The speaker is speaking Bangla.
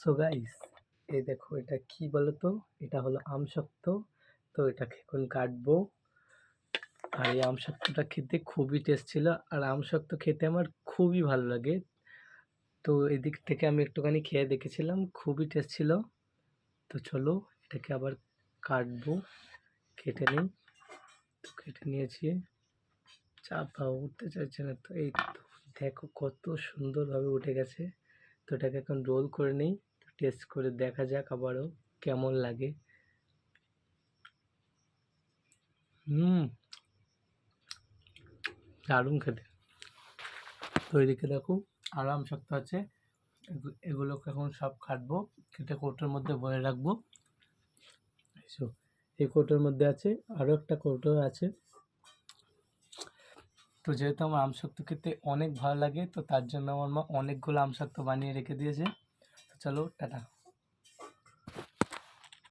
সো গাইস এই দেখো, এটা কি বলো তো এটা হলো আমসত্ত্ব তো এটাকে এখন কাটবো। আর এই আমসত্ত্বটা খেতে খুবই টেস্ট ছিল। আর আমসত্ত্ব খেতে আমার খুবই ভালো লাগে। তো এদিক থেকে আমি একটুখানি খেয়ে দেখেছিলাম, খুবই টেস্ট ছিল। তো চলো, এটাকে আবার কাটবো। কেটে নিই। তো কেটে নিয়েছি। চাপা উঠতে চাইছে না তো। এই দেখো, কত সুন্দরভাবে উঠে গেছে। তো এটাকে এখন রোল করে নিই টেস্ট করে দেখা যাক আবারও কেমন লাগে। হুম, দারুণ খেতে। তো এদিকে দেখো, আরাম শক্ত আছে। এগু- এগুলোকে এখন সব কাটবো, কেটে কৌটোর মধ্যে ভরে রাখব। এই কৌটোর মধ্যে আছে আরও একটা কৌটো আছে। তো যেহেতু আমার আমসত্ব খেতে অনেক ভালো লাগে, তো তার জন্য আমার মা অনেকগুলো আমসত্ব বানিয়ে রেখে দিয়েছে। তো চলো, টাটা।